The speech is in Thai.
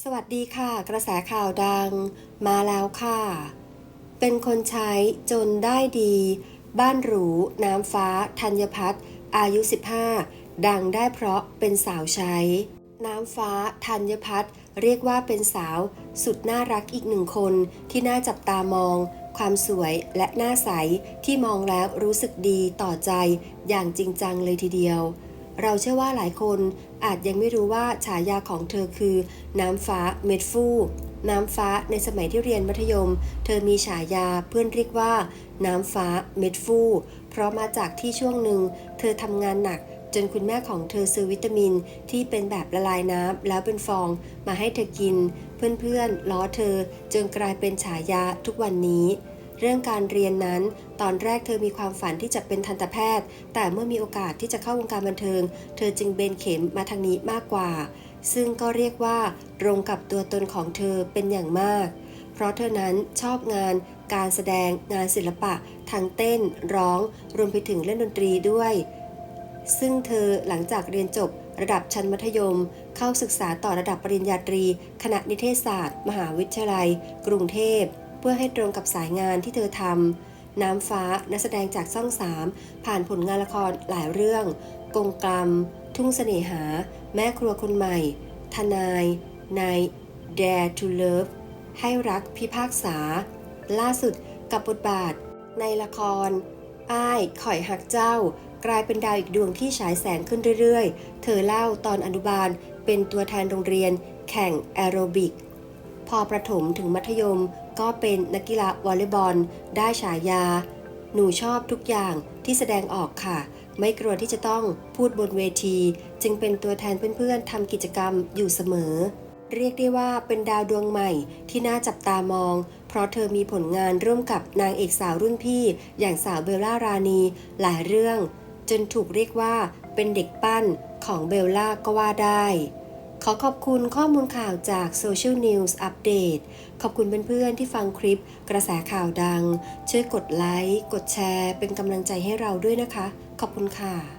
สวัสดีค่ะ กระแสข่าวดังมาแล้วค่ะ เป็นคนใช้จนได้ดี บ้านหรู น้ำฟ้า ธัญพัฒน์อายุ 15 ดังได้เพราะเป็นสาวใช้ น้ำฟ้า ธัญพัฒน์เรียกว่าเป็นสาวสุดน่ารักอีกหนึ่งคนที่น่าจับตามอง ความสวยและหน้าใสที่มองแล้วรู้สึกดีต่อใจอย่างจริงจังเลยทีเดียว เราเชื่อว่าหลายคนอาจยังไม่รู้ว่าฉายาของเธอคือ น้ำฟ้าเม็ดฟูน้ำฟ้าในสมัยที่เรียนมัธยม เธอมีฉายาเพื่อนเรียกว่า น้ำฟ้าเม็ดฟูเพราะมาจากที่ช่วงหนึ่ง เธอทำงานหนักจนคุณแม่ของเธอซื้อวิตามินที่เป็นแบบละลายน้ำแล้วเป็นฟองมาให้เธอกิน เพื่อนๆล้อเธอจนกลายเป็นฉายาทุกวันนี้ เรื่องการเรียนนั้น ตอนแรกเธอมีความฝันที่จะเป็นทันตแพทย์ แต่เมื่อมีโอกาสที่จะเข้าวงการบันเทิง เธอจึงเบนเข็มมาทางนี้มากกว่า ซึ่งก็เรียกว่าตรงกับตัวตนของเธอเป็นอย่างมาก เพราะเธอนั้นชอบงานการแสดงงานศิลปะ ทั้งเต้น ร้อง รวมไปถึงเล่นดนตรีด้วย ซึ่งเธอหลังจากเรียนจบระดับชั้นมัธยม เข้าศึกษาต่อระดับปริญญาตรี คณะนิเทศศาสตร์ มหาวิทยาลัย กรุงเทพ เพื่อให้ตรงกับสายงานที่เธอทำน้ำฟ้านักแสดงจากช่องสามผ่านผลงานละครหลายเรื่อง กงกรรม ทุ่งเสน่หา แม่ครัวคนใหม่ ทนายใน Dare to Love ให้รักพิพากษา ล่าสุดกับบทบาท ในละคร อ้ายข่อยหักเจ้า กลายเป็นดาวอีกดวงที่ฉายแสงขึ้นเรื่อยๆ เธอเล่าตอนอนุบาลเป็นตัวแทนโรงเรียน แข่งแอโรบิก พอประถมถึงมัธยม ก็เป็นนักกีฬาวอลเลย์บอล ได้ฉายา หนูชอบทุกอย่างที่แสดงออกค่ะ ไม่กลัวที่จะต้องพูดบนเวที จึงเป็นตัวแทนเพื่อนๆทำกิจกรรมอยู่เสมอ เรียกได้ว่าเป็นดาวดวงใหม่ที่น่าจับตามอง เพราะเธอมีผลงานร่วมกับนางเอกสาวรุ่นพี่ อย่างสาวเบลล่ารานี หลายเรื่อง จนถูกเรียกว่าเป็นเด็กปั้นของเบลล่าก็ว่าได้ ขอขอบคุณข้อมูลข่าวจาก Social News Update ขอบคุณเพื่อนๆที่ฟังคลิปกระแสข่าวดัง ช่วยกดไลค์ กดแชร์ เป็นกำลังใจให้เราด้วยนะคะ ขอบคุณค่ะ